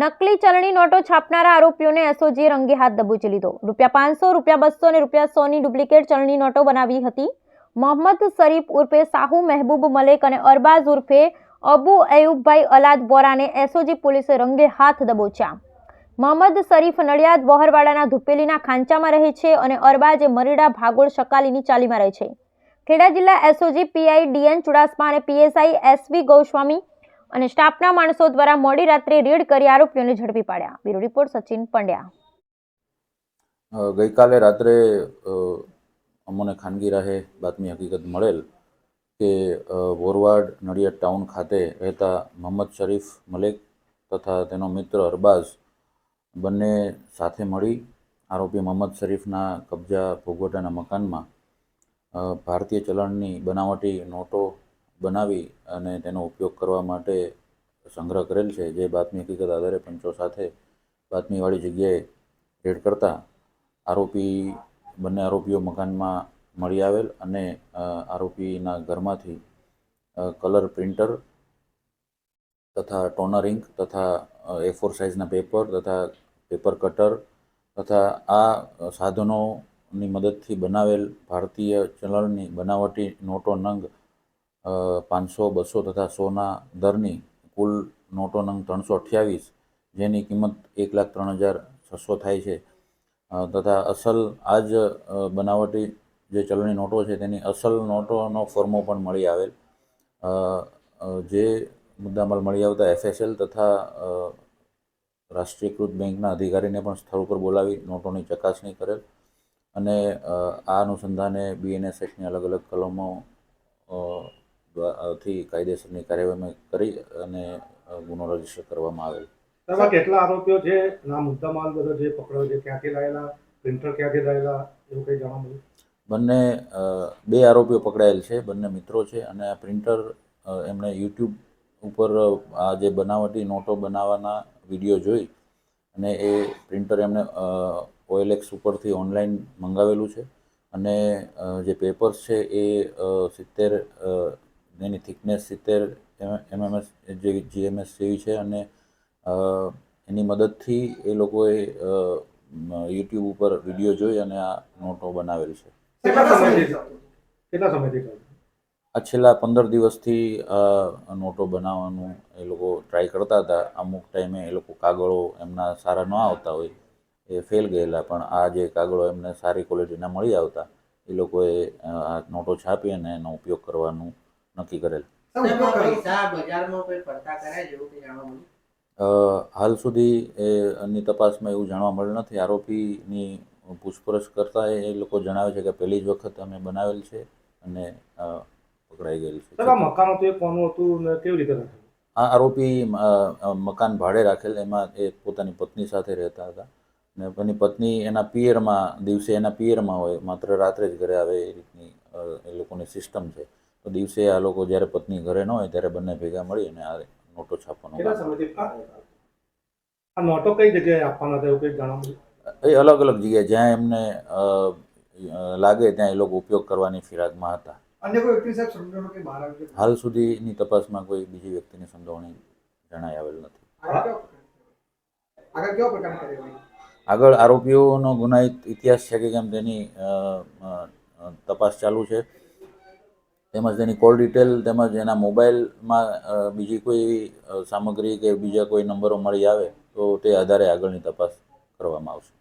નકલી ચલણી નોટો છાપનારા આરોપીઓને એસઓજીએ રંગે હાથ દબોચી લીધો. રૂપિયા પાંચસો, રૂપિયા બસો અને રૂપિયા સોની ડુપ્લિકેટ ચલણી નોટો બનાવી હતી. મોહમ્મદ શરીફ ઉર્ફે સાહુ મહેબૂબ મલેક અને અરબાઝ ઉર્ફે અબુ અયુબભાઈ અલાદ બોરાને એસઓજી પોલીસે રંગે હાથ દબોચ્યા. મોહમ્મદ શરીફ નડિયાદ બહોરવાડાના ધુપેલીના ખાંચામાં રહે છે અને અરબાજ મરીડા ભાગોળ શકાલીની ચાલીમાં રહે છે. ખેડા જિલ્લા એસઓજી પીઆઈ ડીએન ચુડાસમા અને પીએસઆઈ એસવી ગોસ્વામી અને સ્ટાફના માણસો દ્વારા મોડી રાત્રે રેડ કરી આરોપીઓને ઝડપી પાડ્યા. Bureau report Sachin Pandya. ગઈકાલે રાત્રે અમને ખાનગી રાહે બાતમી હકીકત મળેલ કે વોરવાડ નડિયાદ ટાઉન ખાતે રહેતા મોહમ્મદ શરીફ મલેક તથા તેનો મિત્ર અરબાઝ બંને સાથે મળી આરોપી મોહમ્મદ શરીફના કબજા ભોગવટાના મકાનમાં ભારતીય ચલણની બનાવટી નોટો બનાવી અને તેનો ઉપયોગ કરવા માટે સંગ્રહ કરેલ છે. જે બાતમી હકીકત આધારે પંચો સાથે બાતમીવાળી જગ્યાએ રેડ કરતા આરોપી, બંને આરોપીઓ મકાનમાં મળી આવેલ અને આરોપીના ઘરમાંથી કલર પ્રિન્ટર તથા ટોનર ઇંક તથા એ ફોર સાઇઝના પેપર તથા પેપર કટર તથા આ સાધનોની મદદથી બનાવેલ ભારતીય ચલણની બનાવટી નોટો નંગ પાંચસો, બસો તથા સોના દરની કુલ નોટો નંગ ત્રણસો અઠ્યાવીસ, જેની કિંમત એક લાખ ત્રણ હજાર છસો થાય છે. તથા અસલ આ જ બનાવટી જે ચલણી નોટો છે, તેની અસલ નોટોનો ફોર્મો પણ મળી આવેલ. જે મુદ્દામાલ મળી આવતા એફએસએલ તથા રાષ્ટ્રીયકૃત બેંકના અધિકારીને પણ સ્થળ ઉપર બોલાવી નોટોની ચકાસણી કરેલ. અને આ અનુસંધાને બીએનએસએસની અલગ અલગ કલમો થી કાયદેસરની કાર્યવાહી કરી અને ગુનો રજિસ્ટર કરવામાં આવેલ. એમાં કેટલા આરોપીઓ છે? ના મુદ્દામાલ બધો જે પકડ્યો છે ક્યાંથી લાયેલા પ્રિન્ટર ક્યાંથી લાયેલા એવું કંઈ જાણવા મળ્યું? બંને બે આરોપીઓ પકડાયેલ છે બંને મિત્રો છે અને આ પ્રિન્ટર એમણે યુટ્યુબ ઉપર આ જે બનાવટી નોટો બનાવવાના વીડિયો જોઈ અને એ પ્રિન્ટર એમણે ઓએલએક્સ ઉપરથી ઓનલાઈન મંગાવેલું છે અને જે પેપર્સ છે એ સિત્તેર એની થિકનેસ સિત્તેર એમએમએસ જે જીએમએસ જેવી છે અને એની મદદથી એ લોકોએ યુટ્યુબ ઉપર વીડિયો જોઈ અને આ નોટો બનાવેલ છે. કેટલા સમયથી? આ છેલ્લા પંદર દિવસથી આ નોટો બનાવવાનું એ લોકો ટ્રાય કરતા હતા. અમુક ટાઈમે એ લોકો કાગળો એમના સારા ન આવતા હોય એ ફેલ ગયેલા. પણ આ જે કાગળો એમને સારી ક્વોલિટીના મળી આવતા એ લોકોએ આ નોટો છાપી અને એનો ઉપયોગ કરવાનું નક્કી કરેલ. તેમાં પૈસા બજારમાં કોઈ પડતા કરાય જેવું કંઈ જાણવા મળ્યું? અ, હાલ સુધી એની તપાસમાં એવું જાણવા મળેલ નથી. આરોપીની પૂછપરછ કરતા એ લોકો જણાવે છે કે પહેલી જ વખત અમે બનાવેલ છે અને પકડાઈ ગયેલ છે. આ મકાન હતું એ કોનું હતું ને કેવી રીતે આ આરોપી મકાન ભાડે રાખેલ. એમાં એ પોતાની પત્ની સાથે રહેતા હતા. ને એની પત્ની એના પિયરમાં દિવસે એના પિયરમાં હોય. માત્ર રાત્રે જ ઘરે આવે એ રીતની એ લોકોની સિસ્ટમ છે. તો દિવસે આ લોકો જ્યારે પત્ની ઘરે ન હોય ત્યારે બંને ભેગા મળી અને આ નોટો છાપવાનું કેટલા કામ સમયથી આ નોટો કઈ જગ્યાએ આપવાના હતા એવું જાણવા એ અલગ અલગ જગ્યાએ જ્યાં એમને લાગે ત્યાં એ લોકો ઉપયોગ કરવાની ફિરાકમાં હતા. હાલ સુધીની તપાસમાં કોઈ બીજી વ્યક્તિની સંડોવણી જણાઈ આવેલ નથી. આગળ આરોપીઓનો ગુનાહિત ઇતિહાસ છે કે કેમ તેની તપાસ ચાલુ છે. તેમજ તેની કોલ ડિટેલ તેમજ એના મોબાઈલમાં બીજી કોઈ સામગ્રી કે બીજા કોઈ નંબરો મળી આવે તો તે આધારે આગળની તપાસ કરવામાં આવશે.